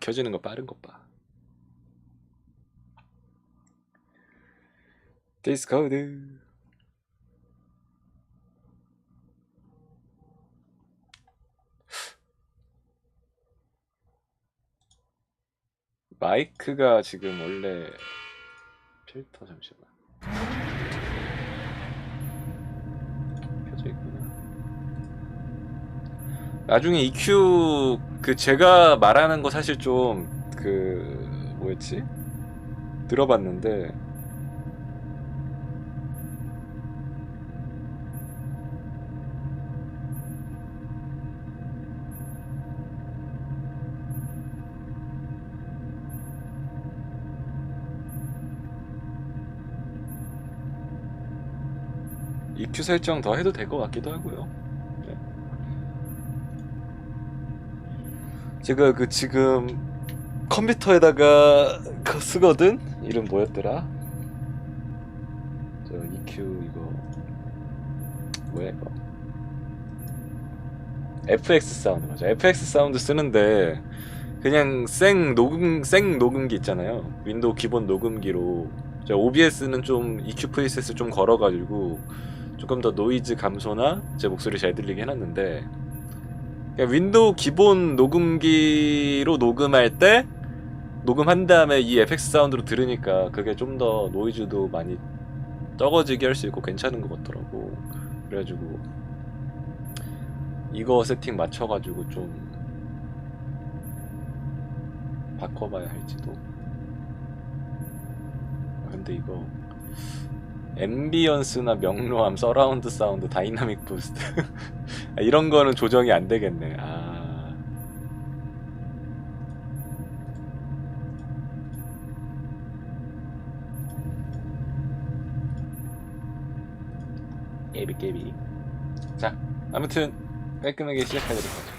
켜지는 거 빠른 것 봐. 디스코드. 마이크가 지금 원래 필터 잠시만. 나중에 EQ 그 제가 말하는 거 사실 좀 그 뭐였지? 들어봤는데 EQ 설정 더 해도 될 것 같기도 하고요. 제가 그 지금 컴퓨터에다가 그 쓰거든? 이름 뭐였더라? 저 EQ 이거 뭐야 이거? FX 사운드 맞아. FX 사운드 쓰는데 그냥 생 녹음 생 녹음기 있잖아요. 윈도우 기본 녹음기로 제가 OBS는 좀 EQ 프리셋을 좀 걸어가지고 조금 더 노이즈 감소나 제 목소리 잘 들리게 해놨는데 윈도우 기본 녹음기로 녹음할 때 녹음한 다음에 이 FX 사운드로 들으니까 그게 좀 더 노이즈도 많이 적어지게 할 수 있고 괜찮은 것 같더라고. 그래가지고 이거 세팅 맞춰가지고 좀 바꿔봐야 할지도. 아, 근데 이거 앰비언스나 명료함, 서라운드 사운드, 다이나믹 부스트. 아, 이런 거는 조정이 안 되겠네. 아. 깨비 깨비. 자, 아무튼 깔끔하게 시작하도록 하죠.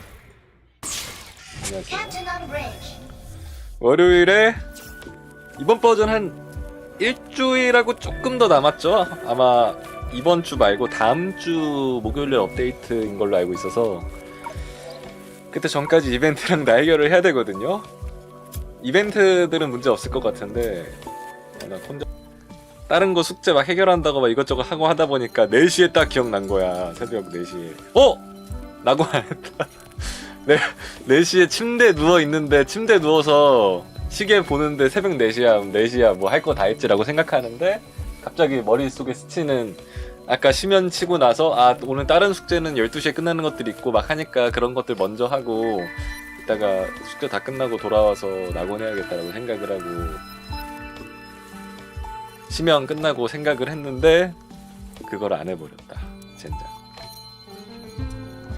안녕하세요. 월요일에 이번 버전 한 일주일하고 조금 더 남았죠. 아마 이번 주 말고 다음 주 목요일에 업데이트인 걸로 알고 있어서 그때 전까지 이벤트랑 다 해결을 해야 되거든요. 이벤트들은 문제 없을 것 같은데 나 혼자 다른 거 숙제 막 해결한다고 막 이것저것 하고 하다 보니까 4시에 딱 기억난 거야. 새벽 4시에. 어? 라고 안 했다. 네, 4시에 침대에 누워 있는데 침대에 누워서 시계 보는데 새벽 4시야, 4시야, 뭐 할 거 다 했지라고 생각하는데 갑자기 머릿속에 스치는 아까 쉬면 치고 나서 아, 오늘 다른 숙제는 12시에 끝나는 것들이 있고 막 하니까 그런 것들 먼저 하고 이따가 숙제 다 끝나고 돌아와서 낙원해야겠다라고 생각을 하고 쉬면 끝나고 생각을 했는데 그걸 안 해버렸다. 젠장.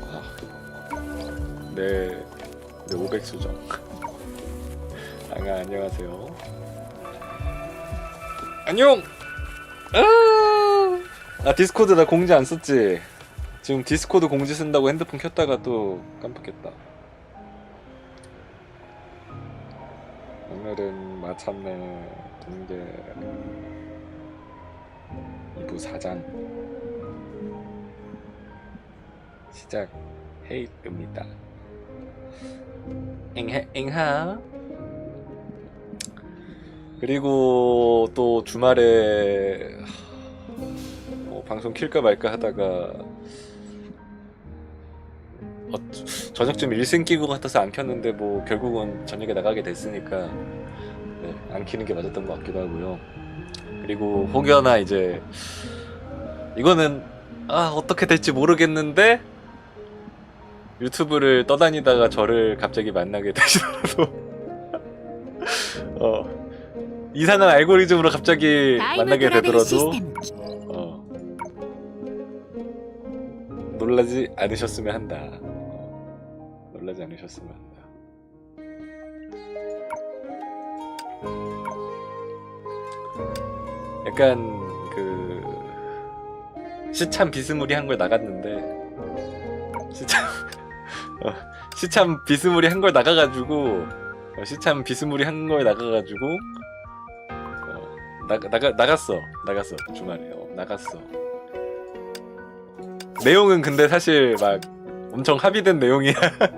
아, 내, 내 500수정. 앙아 안녕하세요. 안녕. 아, 아 디스코드 나 공지 안 썼지. 지금 디스코드 공지 쓴다고 핸드폰 켰다가 또 깜빡했다. 오늘은 마참내 동계 2부 4장 시작해 봅니다. 잉해 잉하 그리고 또 주말에 뭐 방송 킬까 말까 하다가 어, 저녁쯤 일생 끼고 같아서 안 켰는데 뭐 결국은 저녁에 나가게 됐으니까 네, 안 키는 게 맞았던 것 같기도 하고요. 그리고 혹여나 이제 이거는 아 어떻게 될지 모르겠는데 유튜브를 떠다니다가 저를 갑자기 만나게 되시더라도 어 이상한 알고리즘으로 갑자기 만나게 되더라도 어, 놀라지 않으셨으면 한다. 어, 놀라지 않으셨으면 한다. 약간 그 시참 비스무리한 걸 나갔는데 시참 어, 시참 비스무리한 걸 나가가지고 어, 시참 비스무리한 걸 나가가지고 어, 나가 나가 나갔어. 나갔어. 주말에. 어, 나갔어. 내용은 근데 사실 막 엄청 합의된 내용이야.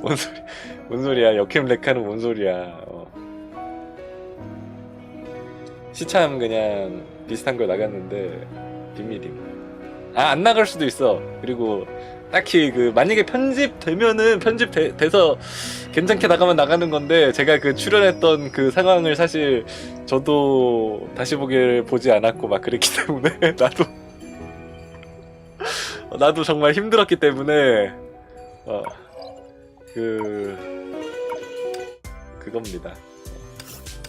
뭔 소리 뭔 소리야. 역캠 레카는 뭔 소리야. 어. 시참 그냥 비슷한 거 나갔는데 비밀임 아 안 나갈 수도 있어. 그리고 딱히 그 만약에 편집되면은 편집돼서 괜찮게 나가면 나가는 건데 제가 그 출연했던 그 상황을 사실 저도 다시 보기를 보지 않았고 막 그랬기 때문에 나도 나도 정말 힘들었기 때문에 어, 그 그겁니다.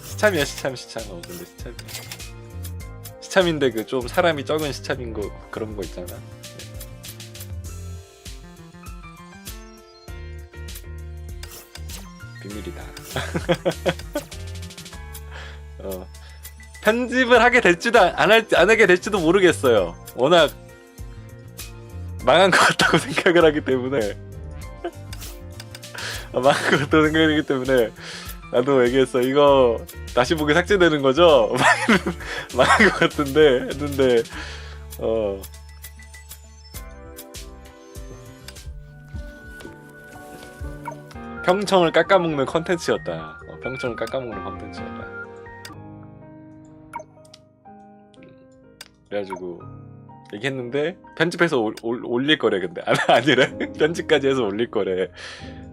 시참이야 시참 시참. 어 근데 시참이야 시참인데 그 좀 사람이 적은 시참인 거 그런 거 있잖아. 비밀이다. 어, 편집을 하게 될지도 안, 할, 안 하게 될지도 모르겠어요. 워낙 망한 것 같다고 생각을 하기 때문에 아, 망한 것 같다고 생각하기 때문에 나도 얘기했어. 이거 다시 보기 삭제되는 거죠? 망한 것 같은데 했는데 어. 평청을 깎아먹는 컨텐츠였다. 어, 평청을 깎아먹는 컨텐츠였다. 그래가지고 얘기했는데 편집해서 올, 올, 올릴 거래 근데 아, 아니래 편집까지 해서 올릴 거래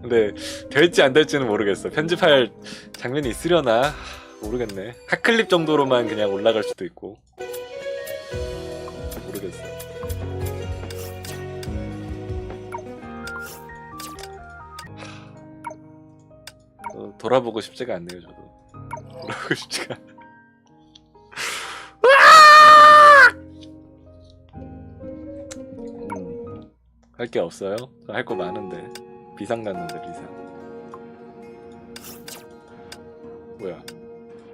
근데 될지 안 될지는 모르겠어. 편집할 장면이 있으려나? 하, 모르겠네. 핫클립 정도로만 그냥 올라갈 수도 있고. 모르겠어. 어, 돌아보고 싶지가 않네요 저도. 돌아보고 싶지가 음, 할게 없어요? 할 거 많은데 비상 났는데 비상 뭐야?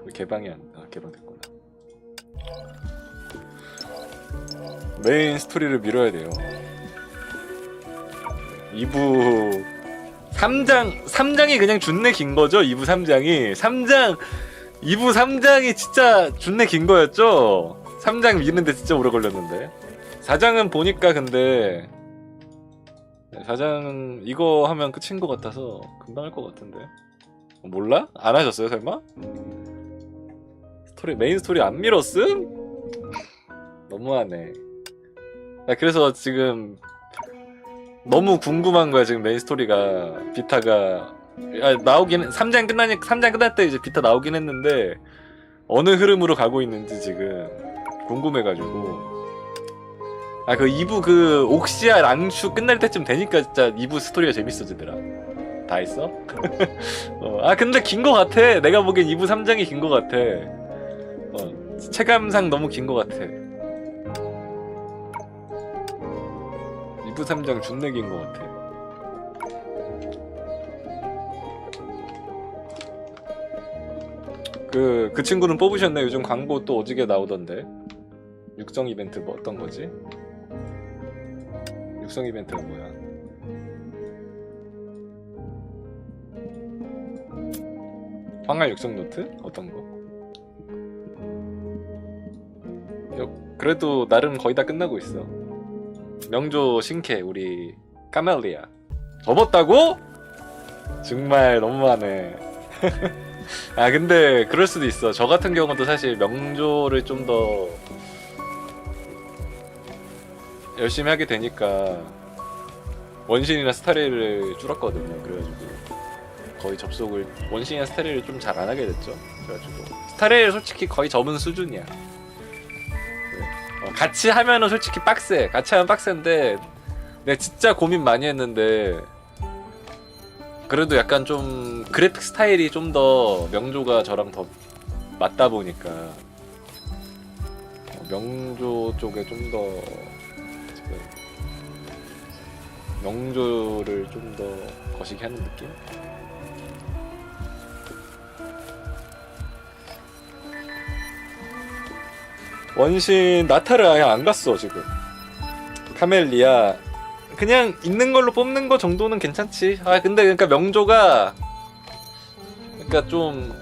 왜 개방이 안 아, 개방됐구나. 메인 스토리를 밀어야 돼요. 2부 3장 3장이 그냥 준내 긴 거죠? 2부 3장이? 3장 2부 3장이 진짜 준내 긴 거였죠? 3장 미는데 진짜 오래 걸렸는데. 4장은 보니까 근데 4장은 이거 하면 끝인 것 같아서 금방 할 것 같은데 어, 몰라? 안 하셨어요 설마? 스토리 메인 스토리 안 밀었음? 너무하네 나 그래서 지금 너무 궁금한 거야 지금 메인 스토리가 비타가 아, 나오긴 3장 끝나니 3장 끝날 때 이제 비타 나오긴 했는데 어느 흐름으로 가고 있는지 지금 궁금해가지고 아 그 2부 그 옥시아 랑슈 끝날 때쯤 되니까 진짜 2부 스토리가 재밌어지더라 다 했어? 어, 아 근데 긴 거 같아 내가 보기엔 2부 3장이 긴 거 같아 어, 체감상 너무 긴 거 같아 2부 3장 존내 긴 거 같아 그, 그 친구는 뽑으셨네. 요즘 광고 또 오지게 나오던데. 육성 이벤트 뭐 어떤 거지? 육성 이벤트가 뭐야? 황할 육성 노트? 어떤 거? 여- 그래도 나름 거의 다 끝나고 있어. 명조 신캐 우리 까멜리아 접었다고? 정말 너무하네. 아 근데 그럴 수도 있어. 저 같은 경우도 사실 명조를 좀더 열심히 하게 되니까 원신이나 스타레이를 줄었거든요. 그래가지고 거의 접속을 원신이나 스타레이를 좀 잘 안 하게 됐죠. 그래가지고 스타레이를 솔직히 거의 접은 수준이야. 네. 어, 같이 하면은 솔직히 빡세. 같이 하면 빡센데 내가 진짜 고민 많이 했는데 그래도 약간 좀 그래픽 스타일이 좀 더 명조가 저랑 더 맞다 보니까 어, 명조 쪽에 좀더 명조를 좀 더 거시기 하는 느낌? 원신 나타를 아예 안 갔어 지금 카멜리아 그냥 있는 걸로 뽑는 거 정도는 괜찮지. 아 근데 그러니까 명조가 그러니까 좀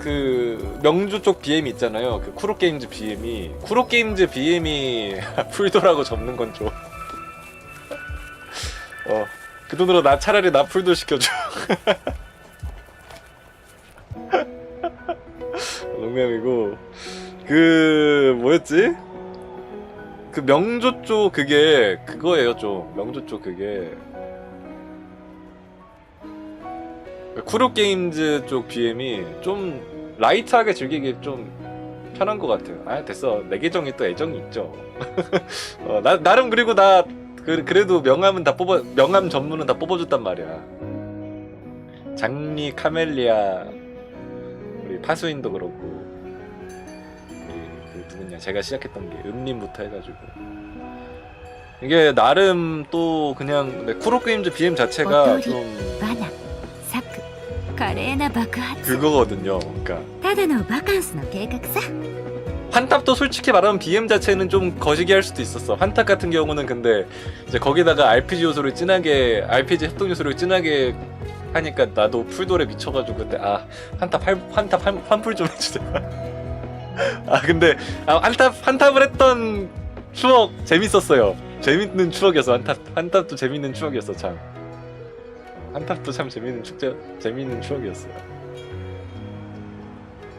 그 명조 쪽 BM 있잖아요. 그 쿠로 게임즈 BM이 쿠로 게임즈 BM이 풀도라고 접는 건 좀. 어. 그 돈으로 나 차라리 나 풀도 시켜줘. 농담이고 그 뭐였지? 그 명조 쪽 그게 그거예요 좀 명조 쪽 그게 쿠로 게임즈 쪽 BM이 좀 라이트하게 즐기기 좀 편한 것 같아요. 아 됐어 내 계정이 또 애정이 있죠. 어, 나 나름 그리고 나 그, 그래도 명함은 다 뽑아 명함 전문은 다 뽑아줬단 말이야. 장리 카멜리아 우리 파수인도 그렇고 우리 그 누구냐 제가 시작했던 게 음림부터 해가지고 이게 나름 또 그냥 네, 쿠로 게임즈 BM 자체가? 좀 華麗な爆発 그거거든요. 그러니까 ただのバカンスの計画さ 환탑도 솔직히 말하면 BM 자체는 좀 거시기 할 수도 있었어. 환탑 같은 경우는 근데 이제 거기다가 RPG 요소를 진하게 RPG 협동 요소를 진하게 하니까 나도 풀돌에 미쳐가지고 그때 아 환탑 할, 환탑 한, 환풀 좀 해주자. 아 근데 아, 환탑 환탑을 했던 추억 재밌었어요. 재밌는 추억이었어. 환탑 환탑도 재밌는 추억이었어 참. 한탑도 참 재밌는 축제 재밌는 추억이었어요.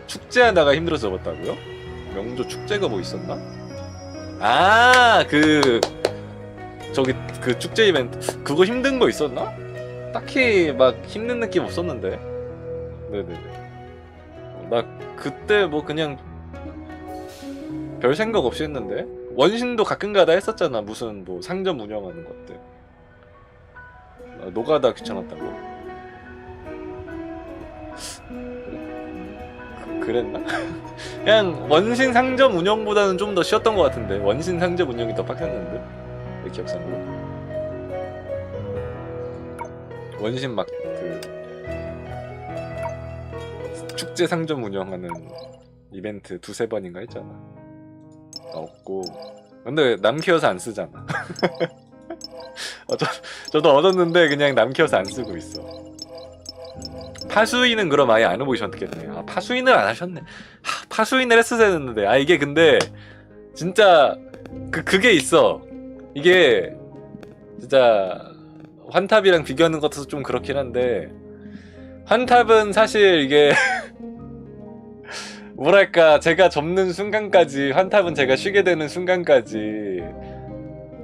축제하다가 힘들어서 접었다고요? 명조 축제가 뭐 있었나? 아, 그 저기 그 축제 이벤트 그거 힘든 거 있었나? 딱히 막 힘든 느낌 없었는데. 네네네. 나 그때 뭐 그냥 별 생각 없이 했는데 원신도 가끔가다 했었잖아. 무슨 뭐 상점 운영하는 것들. 아, 노가다 귀찮았다고? 그- 그랬나? 그냥 원신 상점 운영보다는 좀 더 쉬웠던 것 같은데. 원신 상점 운영이 더 빡셌는데? 내 기억상으로? 원신 막 그 축제 상점 운영하는 이벤트 두세 번인가 했잖아. 아, 없고. 근데 남키어서 안 쓰잖아 어, 저, 저도 얻었는데 그냥 남키어서 안 쓰고 있어. 파수인은 그럼 아예 안 해보셨겠네 아 파수인을 안 하셨네. 하, 파수인을 했어야 했는데. 아 이게 근데 진짜 그 그게 있어. 이게 진짜 환탑이랑 비교하는 것도 좀 그렇긴 한데. 환탑은 사실 이게 뭐랄까 제가 접는 순간까지 환탑은 제가 쉬게 되는 순간까지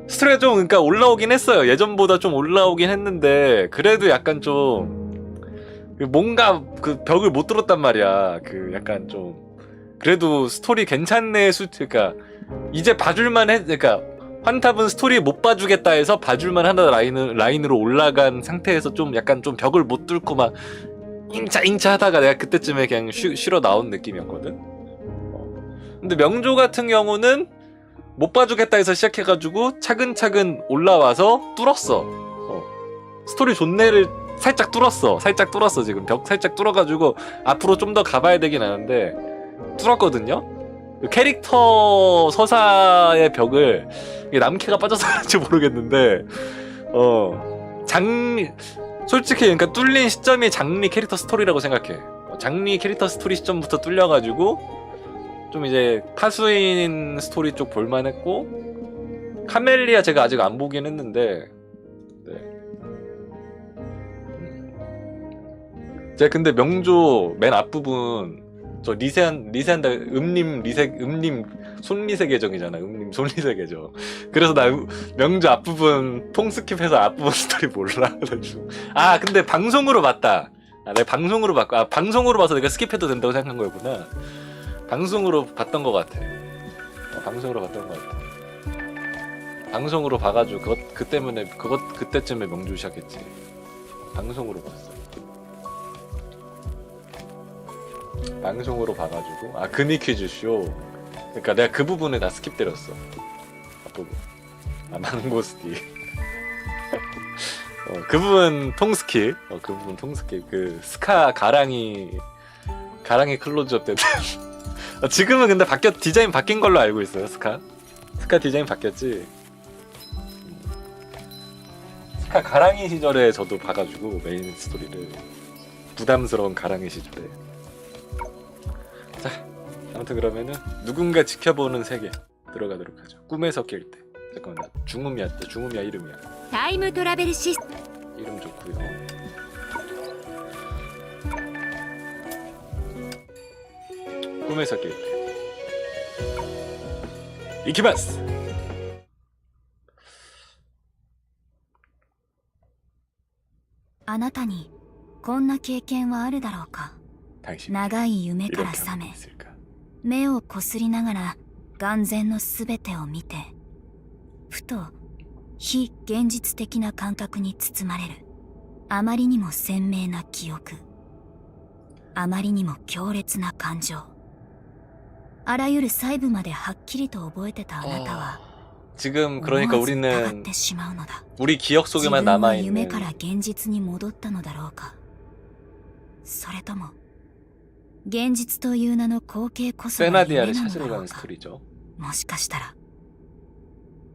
스토리가 좀 그러니까 올라오긴 했어요 예전보다 좀 올라오긴 했는데 그래도 약간 좀 뭔가 그 벽을 못 뚫었단 말이야 그 약간 좀 그래도 스토리 괜찮네 수 그러니까 이제 봐줄만 해 그러니까 환탑은 스토리 못 봐주겠다 해서 봐줄만 하다 라인 라인으로 올라간 상태에서 좀 약간 좀 벽을 못 뚫고 막 잉차 잉차 하다가 내가 그때쯤에 그냥 쉬, 쉬러 나온 느낌이었거든. 어. 근데 명조 같은 경우는 못 봐주겠다 해서 시작해가지고 차근차근 올라와서 뚫었어. 어. 스토리 존내를 살짝 뚫었어. 살짝 뚫었어 지금 벽 살짝 뚫어가지고 앞으로 좀 더 가봐야 되긴 하는데 뚫었거든요. 그 캐릭터 서사의 벽을 남캐가 빠져서 그런지 모르겠는데 어 장 솔직히 그러니까 뚫린 시점이 장리 캐릭터 스토리라고 생각해. 어, 장리 캐릭터 스토리 시점부터 뚫려가지고 좀 이제 파수인 스토리 쪽 볼만했고 카멜리아 제가 아직 안 보긴 했는데 네. 음. 제가 근데 명조 맨 앞부분 저 리세한 리세한다 음림 리세 음림 손리세 계정이잖아 음림 손리세 계정. 그래서 나 음- 명조 앞부분 통 스킵해서 앞부분 스토리 몰라. 그래가지고. 아 근데 방송으로 봤다. 아 내가 방송으로 봤고 아 방송으로 봐서 내가 스킵해도 된다고 생각한 거였구나 방송으로 봤던 것 같아. 어, 방송으로 봤던 것 같아. 방송으로 봐가지고 그것 그 때문에 그것 그때쯤에 명조 시작했지. 방송으로 봤어. 방송으로 봐가지고 아 금이 퀴즈 쇼. 그러니까 내가 그 부분에 다 스킵 때렸어. 앞부분. 아 망고스티 어, 그 부분 통스킵. 어, 그 부분 통스킵. 그 스카 가랑이 가랑이 클로즈업 어, 아, 지금은 근데 바뀌 디자인 바뀐 걸로 알고 있어요 스카. 스카 디자인 바뀌었지? 스카 가랑이 시절에 저도 봐가지고 메인 스토리를. 부담스러운 가랑이 시절에. 자 아무튼 그러면은 누군가 지켜보는 세계 들어가도록 하죠. 꿈에서 깰 때. 잠깐만 나 중음이야 중음이야 이름이야. 타임 트라벨 시 이름 좋고요. 梅酒き。ます。あなたにこんな経験はあるだろうか？長い夢から覚め目をこすりながら眼前のすべてを見てふと非現実的な感覚に包まれる。あまりにも鮮明な記憶。あまりにも強烈な感情。あらゆる細部まではっきりと覚えてたあなたは 지금 그러니까 思わず疑っ 우리는 てしまうのだ 우리 기억 自 속에만 分は夢 남아있는 から現実に戻ったのだろうかそれとも現実という名の光景こそが夢 세나디아를 なの 찾으러 だろ 가는 うか 스토리죠 もしかしたら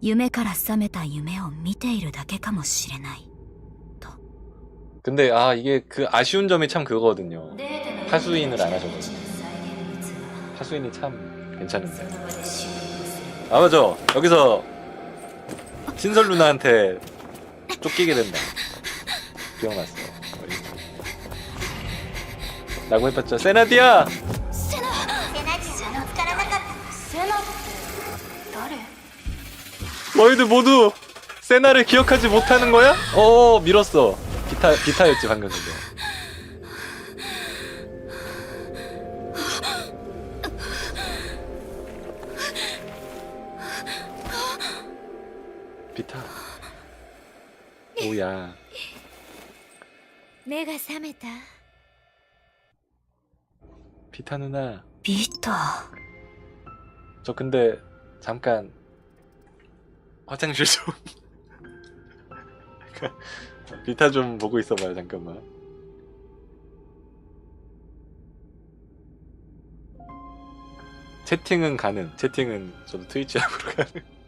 夢から覚めた夢を見ているだけかもしれない 근데 아 이게 그 아쉬운 점이 참 그거거든요 하수인을 안 하셔가지고 하수인이 참 괜찮은데 아 맞아 여기서 신설 누나한테 쫓기게 된다 기억났어 어릴 때. 라고 해봤죠 세나디아 セナセナじゃ見つからなかったセナって誰 너희들 모두 세나를 기억하지 못하는 거야? 어 밀었어 비타 비타였지 방금 그게 비타. 오야 내가 삼했다. 비타 누나. 비타. 저 근데 잠깐 화장실 좀. 비타 좀 보고 있어봐요 잠깐만. 채팅은 가능. 채팅은 저도 트위치하고 가능.